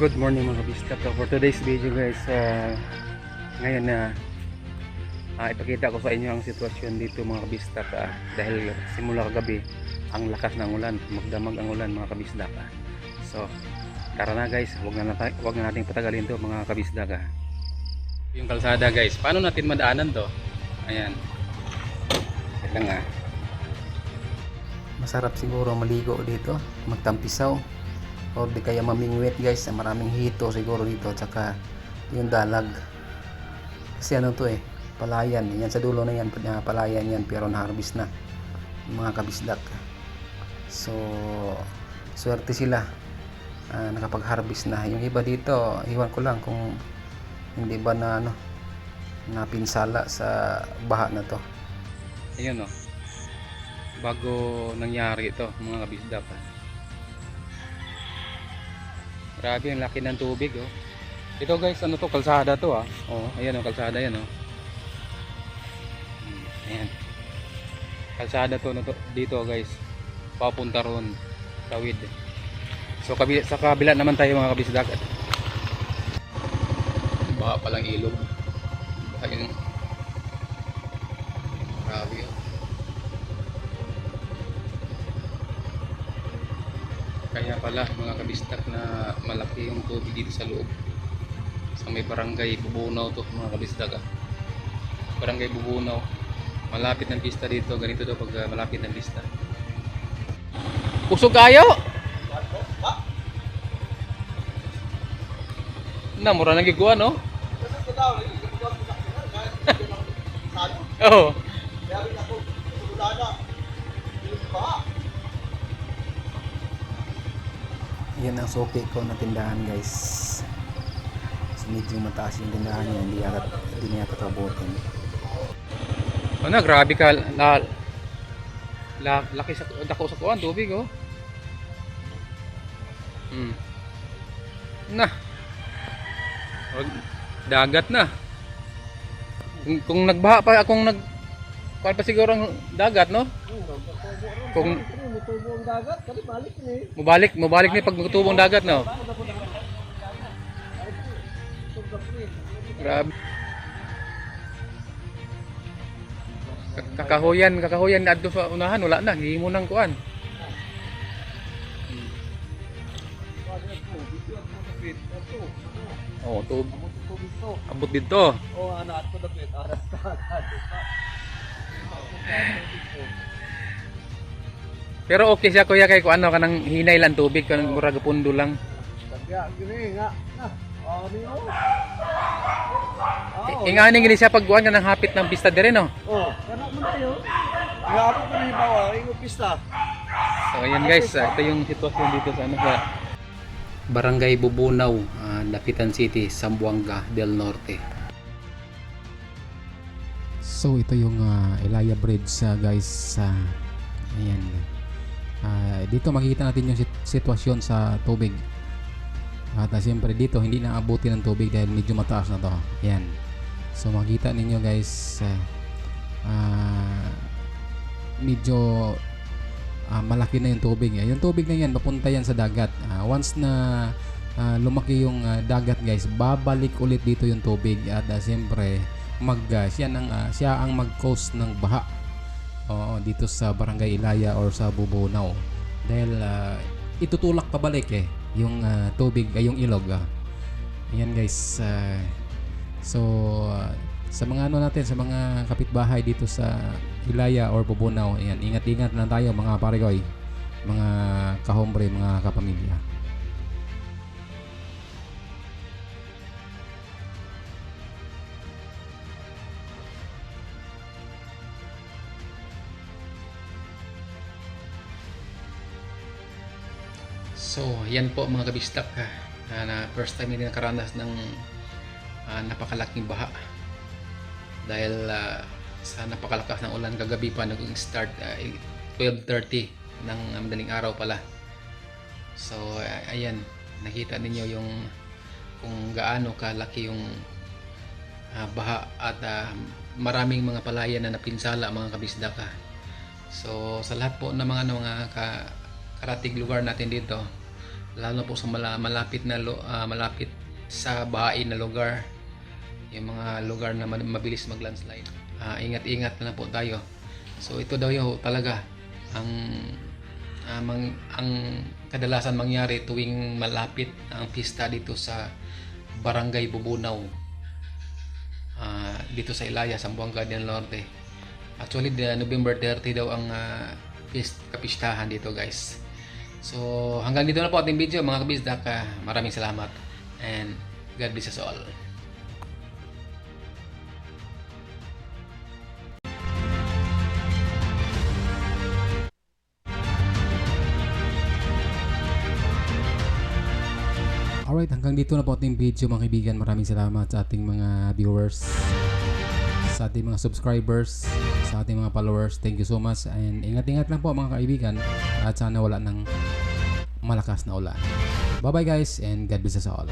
Good morning mga kabista. For today's video guys, uh, ngayon na uh, ipakita ko sa inyo ang sitwasyon dito mga kabista ka dahil simula kagabi ang lakas ng ulan, magdamag ang ulan mga kabisda ka. So tara na guys, wag na, nata- wag na nating patagalin to mga kabisda ka. Yung kalsada guys, paano natin madaanan to? Ayan. Ito nga. Masarap siguro maligo dito, magtampisaw o di kaya mamingwit guys. Maraming hito siguro dito tsaka yung dalag. Kasi ano to eh palayan. Yan sa dulo na yan na palayan yan pero na yung mga kabisdak. So swerte sila ah, nakapag-harvest na. Yung iba dito iwan ko lang kung hindi ba na ano napinsala sa baha na to. Ayun oh. Bago nangyari ito mga kabisdak Grabe, ang laki ng tubig, oh. Ito guys, ano to, kalsada to, ah. Oh, ayan oh, kalsada yan, oh. Hmm, Ayan. Kalsada to, no, to dito, guys. Papunta ron. Tawid. So, kabila, sa kabila naman tayo mga kabisdagat. Baka palang ilog. Ayun. Grabe, oh. Kaya pala mga kabistak na malaki yung tubig dito sa loob. Sa may barangay Bubunaw to mga kabistak ah. Barangay Bubunaw. Malapit ng pista dito. Ganito daw pag ah, malapit ng pista. Kusog kayo! Na, mura nang giguan no? Oo. Yan ang soke ko na tindahan guys. So, medyo mataas yung tindahan niya. Hindi yata, hindi niya kakabutin. Ano, grabe ka. La, la, laki sa, dako sa kuwan, tubig oh. Hmm. Na. Dagat na. Kung, kung nagbaha pa, kung nag kuwan pa siguro ang dagat, no? Kung Mutubo ang dagat, kali balik ni. mubalik, mubalik ni pag magtubong dagat, no? Grabe. Ka- Kakahuyan, kakahuyan na adto sa unahan, wala na, himo nang kuan. Oh, tub abot dito. Oh, ano ato dapit, aras ka. Pero okay siya kuya kay kung ano kanang hinay lang tubig kanang murag pundo lang. Kaya gini nga. Ah, oh, ni oh. Ingani gini siya pagkuan kanang hapit ng pista dire no. oh, kana man tayo. Ako ko ni bawa, ingo pista. So ayan guys, ah, ito yung sitwasyon dito sa ano sa Barangay Bubunaw, ah, Dapitan City, Zamboanga del Norte. So ito yung uh, Elaya Bridge ah, guys sa ayan. Ah, dito makikita natin yung sit- sitwasyon sa tubig. At uh, siyempre dito hindi na abuti ng tubig dahil medyo mataas na to. Ayan. So makita ninyo guys ah, ah, medyo ah, malaki na yung tubig. Eh. Yung tubig na yan, papunta yan sa dagat. Ah, once na ah, lumaki yung ah, dagat guys, babalik ulit dito yung tubig. At ah, siyempre, mag, ah, siya, ang, ah, siya ang mag-cause ng baha. Oo, dito sa Barangay Ilaya or sa Bubunaw. Dahil ah, itutulak pabalik eh, yung ah, tubig, ay yung ilog. Ah. Ayan guys. ah, so, ah, sa mga ano natin, sa mga kapitbahay dito sa Ilaya or Bubunaw, ayan, ingat-ingat lang tayo mga paregoy, mga kahombre, mga kapamilya. So, yan po mga kabistak ha, na, na first time hindi nakaranas ng ah, napakalaking baha. Dahil ah, sa napakalakas ng ulan kagabi pa nag-start ah, 12.30 ng ah, madaling araw pala. So, ah, ayan, nakita ninyo yung kung gaano kalaki yung ah, baha at ah, maraming mga palayan na napinsala mga kabisdaka. So sa lahat po ng mga ano, mga ka, karatig lugar natin dito, lalo na po sa mala- malapit na ah, malapit sa bahay na lugar. Yung mga lugar na ma- mabilis mag landslide Ah, ingat-ingat na lang po tayo. So ito daw yung talaga ang ah, mang- ang kadalasan mangyari tuwing malapit ang pista dito sa Barangay Bubunaw ah, dito sa Ilaya, Zamboanga del Norte. Actually November 30 daw ang pist- kapistahan dito guys So, hanggang dito na po ating video mga kabisdak. Maraming salamat and God bless us all. Alright, hanggang dito na po ating video mga kaibigan. Maraming salamat sa ating mga viewers, sa ating mga subscribers, sa ating mga followers. Thank you so much and ingat-ingat lang po mga kaibigan at sana wala ng malakas na ulan. Bye bye guys and God bless us all.